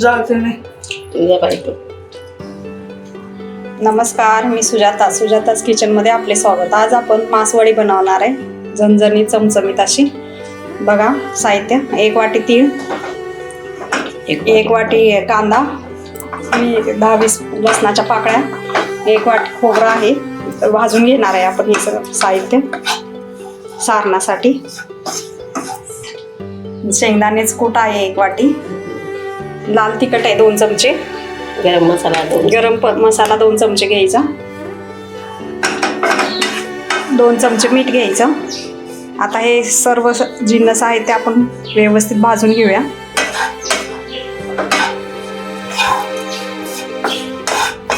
जाते नाही नमस्कार मी सुजाता. सुजाताच किचनमध्ये आपले स्वागत. आज आपण मासवडी बनवणार आहे. झणझणी चमचमीत अशी. बघा साहित्य. एक वाटी तीळ एक वाटी कांदा मी दहा वीस लसणाच्या पाकळ्या एक वाटी खोबरं आहे. भाजून घेणार आहे आपण हे सगळं साहित्य. सारणासाठी. शेंगदाणेच कूट आहे एक वाटी. लाल तिखट आहे दोन चमचे. गरम मसाला दोन गरम प मसाला दोन चमचे घ्यायचा. दोन चमचे मीठ घ्यायचं. आता हे सर्व जिन्नस आहे ते आपण व्यवस्थित भाजून घेऊया.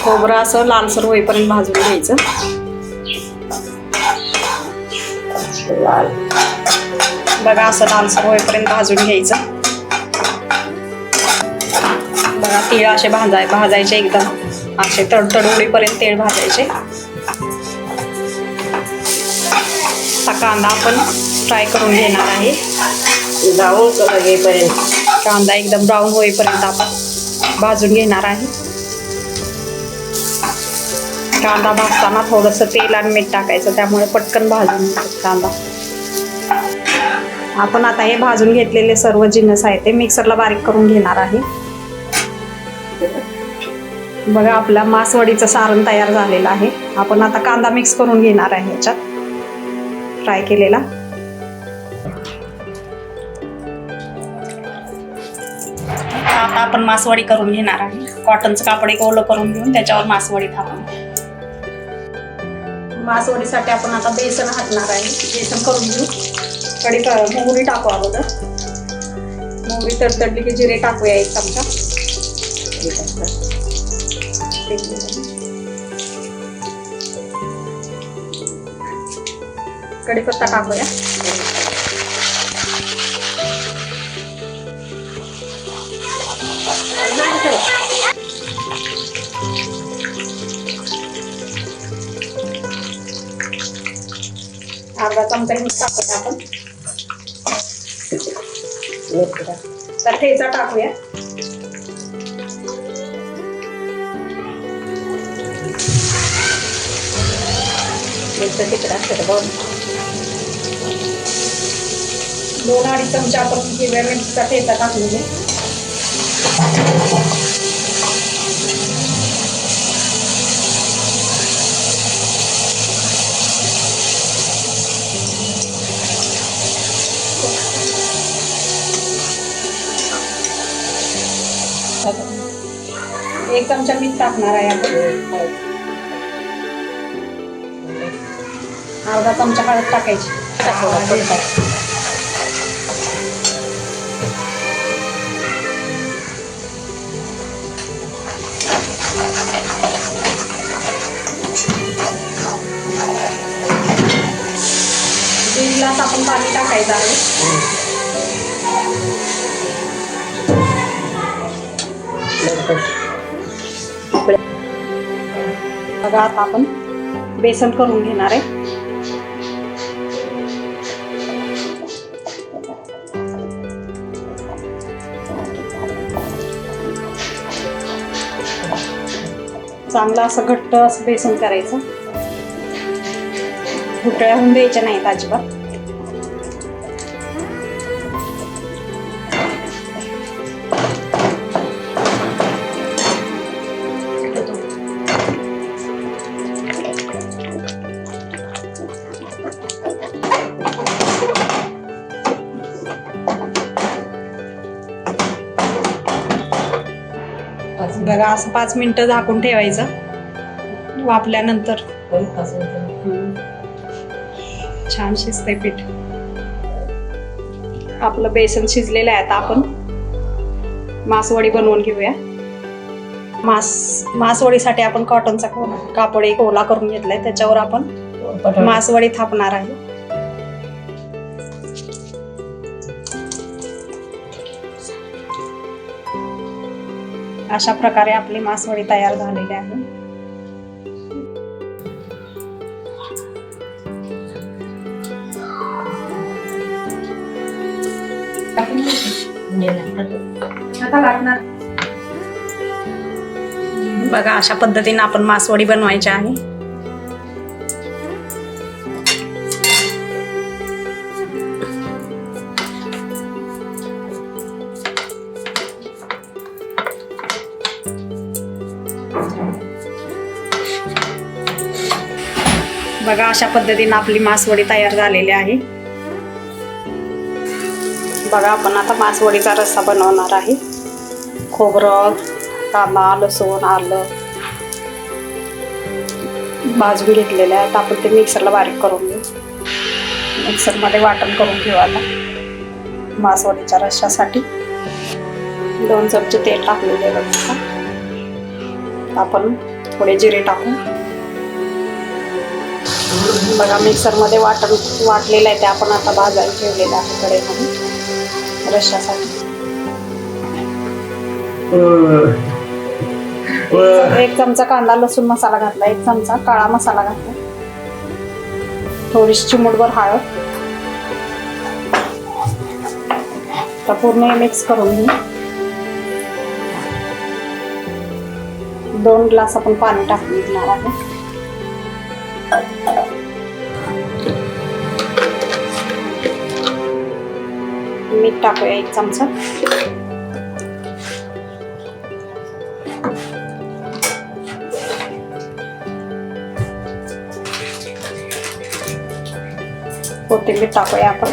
खोबरं असं लालसर होईपर्यंत भाजून घ्यायचं. बघा असं लालसर होईपर्यंत भाजून घ्यायचं. बघा तीळ असे भाजाय भाजायचे एकदम. असे तडतड उडीपर्यंत तेल भाजायचे. आता कांदा आपण फ्राय करून घेणार आहे. जाऊन कलर येईपर्यंत कांदा एकदम ब्राऊन होईपर्यंत आपण भाजून घेणार आहे. कांदा भाजताना थोडंसं तेल आणि मीठ टाकायचं त्यामुळे पटकन भाजून कांदा. आपण आता हे भाजून घेतलेले सर्व जिन्नस आहे ते मिक्सरला बारीक करून घेणार आहे. बघा आपला मासवडीचं सारण तयार झालेलं आहे. आपण आता कांदा मिक्स करून घेणार आहे ह्याच्यात. फ्राय केलेला. आता आपण मासवडी करून घेणार आहे. कॉटनचं कापड एक ओलं करून घेऊन त्याच्यावर मासवडी थापून. मासवडीसाठी आपण आता बेसन हाटणार आहे. बेसन करून घेऊ. कडी मोहरी टाकू अगोदर. मोहरी तडतडली की जिरे टाकूया एक चमचा. कढीपत्ता टाकूया. अर्धा चमचा मीठ टाकूया आपण. तर ठेचा टाकूया. मिरचं तिकडं असतं बघ. दोन अडीच चमचे आपण हिरव्या मिरचीचा ठेचा टाकून घे एक चमचा मीठ टाकणार आहे आपण. अर्धा चमचा हळद टाकायची. दीड ग्लास आपण पाणी टाकायचं आहे. बघा आता आपण बेसन करून घेणार आहे. चांगलं असं घट्ट असं बेसन करायचं. घुटळ्या होऊन द्यायच्या नाहीत अजिबात. बघा असं पाच मिनिटं झाकून ठेवायचं. वापल्यानंतर. छान शिजतंय पीठ. आपलं बेसन शिजलेलं आहे आता आपण. मासवडी बनवून घेऊया. मास मासवडीसाठी आपण कॉटनचा कापड एक ओला करून घेतलाय. त्याच्यावर आपण मासवडी थापणार आहे. अशा प्रकारे आपली मासवडी तयार झालेली आहे. बघा अशा पद्धतीने आपण मासवडी बनवायची आहे. बघा अशा पद्धतीने आपली मासवडी तयार झालेली आहे. बघा आपण आता मासवडीचा रस्सा बनवणार आहे. खोबरं कांदा लसूण आलं. भाजून घेतलेले आहेत. आपण ते मिक्सरला बारीक करून घेऊ. मिक्सरमध्ये वाटण करून ठेवायला मासवडीच्या रश्यासाठी दोन चमचे तेल टाकलेले आहे बघा. आपण थोडे जिरे टाकू बघा मिक्सरमध्ये वाटण वाटलेलं आहे ते आपण आता भाजायला ठेवलेलं आहे कढईमध्ये रश्श्यासाठी एक चमचा कांदा लसूण मसाला घातला एक चमचा काळा मसाला घातला. थोडीशी चिमूटभर हळद. तर पूर्ण मिक्स करून घेऊ. दोन ग्लास आपण पाणी टाकून घेणार आहे मीठ टाकूया एक चमचा. कोथिंबीर टाकूया आपण.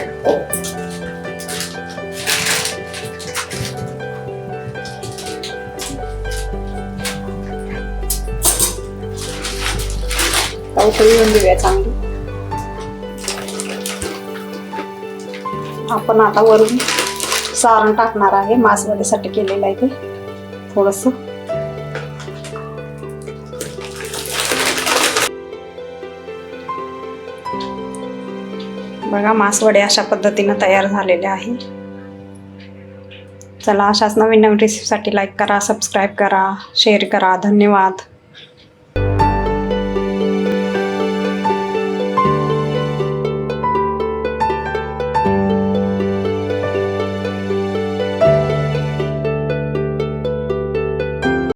उकळी येऊन देऊया चांगली. आपण आता वरून सारण टाकणार आहे. मासवडीसाठी केलेलं आहे ते. थोडस. बघा मासवडे अशा पद्धतीनं तयार झालेले आहे. चला अशाच नवीन नवीन रेसिपीसाठी लाईक करा सबस्क्राईब करा शेअर करा. धन्यवाद.